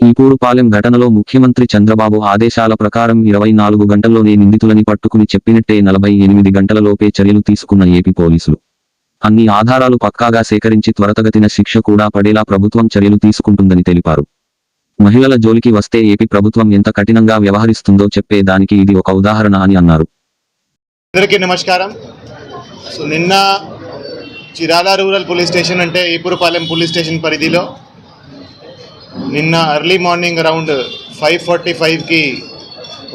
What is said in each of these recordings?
ఈపూరుపాలెం ఘటనలో ముఖ్యమంత్రి చంద్రబాబు ఆదేశాల ప్రకారం ఇరవై నాలుగు గంటల్లోనే నిందితులని పట్టుకుని చెప్పినట్టే నలభై ఎనిమిది గంటలలోపే చర్యలు తీసుకున్న ఏపీ పోలీసులు. అన్ని ఆధారాలు పక్కాగా సేకరించి త్వరతగతిన శిక్ష కూడా పడేలా ప్రభుత్వం చర్యలు తీసుకుంటుందని తెలిపారు. మహిళల జోలికి వస్తే ఏపీ ప్రభుత్వం ఎంత కఠినంగా వ్యవహరిస్తుందో చెప్పే దానికి ఇది ఒక ఉదాహరణ అని అన్నారు. అందరికీ నమస్కారం. నిన్న చిరాల రూరల్ పోలీస్ స్టేషన్ అంటే ఈపురపాలెం పోలీస్ స్టేషన్ పరిధిలో నిన్న early morning around five forty ఫైవ్కి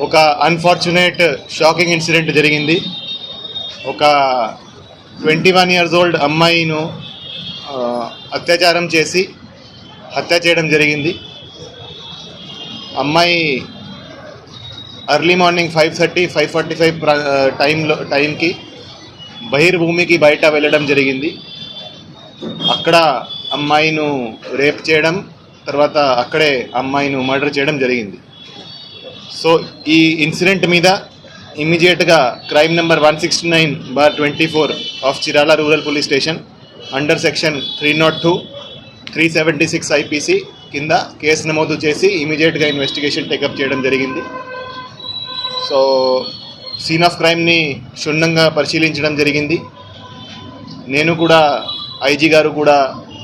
ఒక అన్ఫార్చునేట్ షాకింగ్ ఇన్సిడెంట్ జరిగింది. ఒక ట్వంటీ వన్ ఇయర్స్ ఓల్డ్ అమ్మాయిను అత్యాచారం చేసి హత్య చేయడం జరిగింది. అమ్మాయి early morning five thirty five forty five టైంలో టైంకి బహిర్భూమికి బయట వెళ్ళడం జరిగింది. అక్కడ అమ్మాయిను రేప్ చేయడం తర్వాత అక్కడే అమ్మాయిను మర్డర్ చేయడం జరిగింది. సో ఈ ఇన్సిడెంట్ మీద ఇమ్మీడియట్గా crime number one sixty nine bar twenty four of Chirala rural police station under section three not two three seventy six IPC కింద కేసు నమోదు చేసి ఇమీడియట్గా ఇన్వెస్టిగేషన్ టేకప్ చేయడం జరిగింది. సో సీన్ ఆఫ్ క్రైమ్ని క్షుణ్ణంగా పరిశీలించడం జరిగింది. నేను కూడా ఐజీ గారు కూడా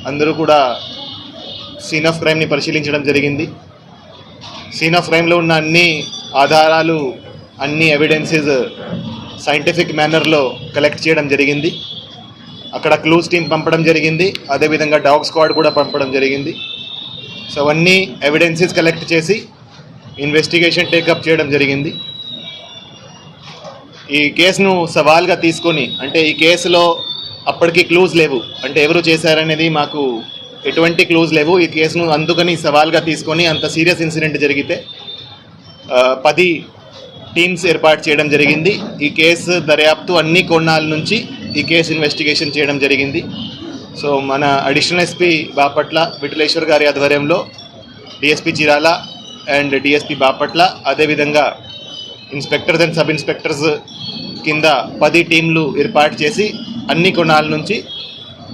అందరూ కూడా సీన్ ఆఫ్ క్రైమ్ని పరిశీలించడం జరిగింది. సీన్ ఆఫ్ క్రైమ్లో ఉన్న అన్ని ఆధారాలు అన్ని ఎవిడెన్సెస్ సైంటిఫిక్ మేనర్లో కలెక్ట్ చేయడం జరిగింది. అక్కడ క్లూస్ టీం పంపడం జరిగింది. అదేవిధంగా డాగ్ స్క్వాడ్ కూడా పంపడం జరిగింది. సో అవన్నీ ఎవిడెన్సెస్ కలెక్ట్ చేసి ఇన్వెస్టిగేషన్ టేకప్ చేయడం జరిగింది. ఈ కేసును సవాల్గా తీసుకొని అంటే ఈ కేసులో అప్పటికి క్లూజ్ లేవు. అంటే ఎవరు చేశారనేది మాకు ఎటువంటి క్లూజ్ లేవు. ఈ కేసును అందుకని సవాల్గా తీసుకొని అంత సీరియస్ ఇన్సిడెంట్ జరిగితే పది టీమ్స్ ఏర్పాటు చేయడం జరిగింది. ఈ కేసు దర్యాప్తు అన్ని కోణాల నుంచి ఈ కేసు ఇన్వెస్టిగేషన్ చేయడం జరిగింది. సో మన అడిషనల్ ఎస్పీ బాపట్ల విఠలేశ్వర్ గారి ఆధ్వర్యంలో DSP Chirala and DSP Bapatla అదేవిధంగా ఇన్స్పెక్టర్స్ అండ్ సబ్ ఇన్స్పెక్టర్స్ కింద పది టీంలు ఏర్పాటు చేసి అన్ని కోణాల నుంచి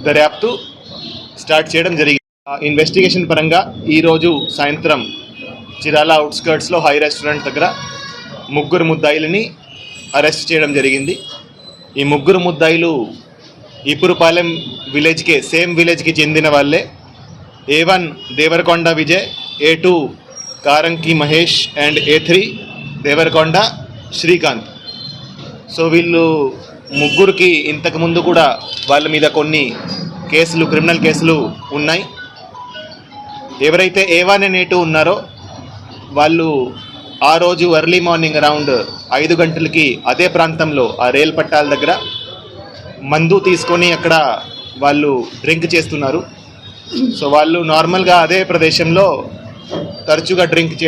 దర్యాప్తు స్టార్ట్ చేయడం జరిగింది. ఇన్వెస్టిగేషన్ పరంగా ఈరోజు సాయంత్రం చిరాల అవుట్స్కర్ట్స్లో హై రెస్టారెంట్ దగ్గర ముగ్గురు ముద్దాయిలని అరెస్ట్ చేయడం జరిగింది. ఈ ముగ్గురు ముద్దాయిలు ఈపురుపాలెం విలేజ్కే సేమ్ విలేజ్కి చెందిన వాళ్ళే. A one Devarakonda Vijay A two కారంకి Mahesh and A three Devarakonda Srikanth. So వీళ్ళు ముగ్గురికి ఇంతకుముందు కూడా వాళ్ళ మీద కొన్ని కేసులు క్రిమినల్ కేసులు ఉన్నాయి. ఎవరైతే A one and A two ఉన్నారో వాళ్ళు ఆ రోజు ఎర్లీ మార్నింగ్ అరౌండ్ ఐదు గంటలకి అదే ప్రాంతంలో ఆ రైలు పట్టాల దగ్గర మందు తీసుకొని అక్కడ వాళ్ళు డ్రింక్ చేస్తున్నారు. సో వాళ్ళు నార్మల్గా అదే ప్రదేశంలో తరచుగా డ్రింక్ చే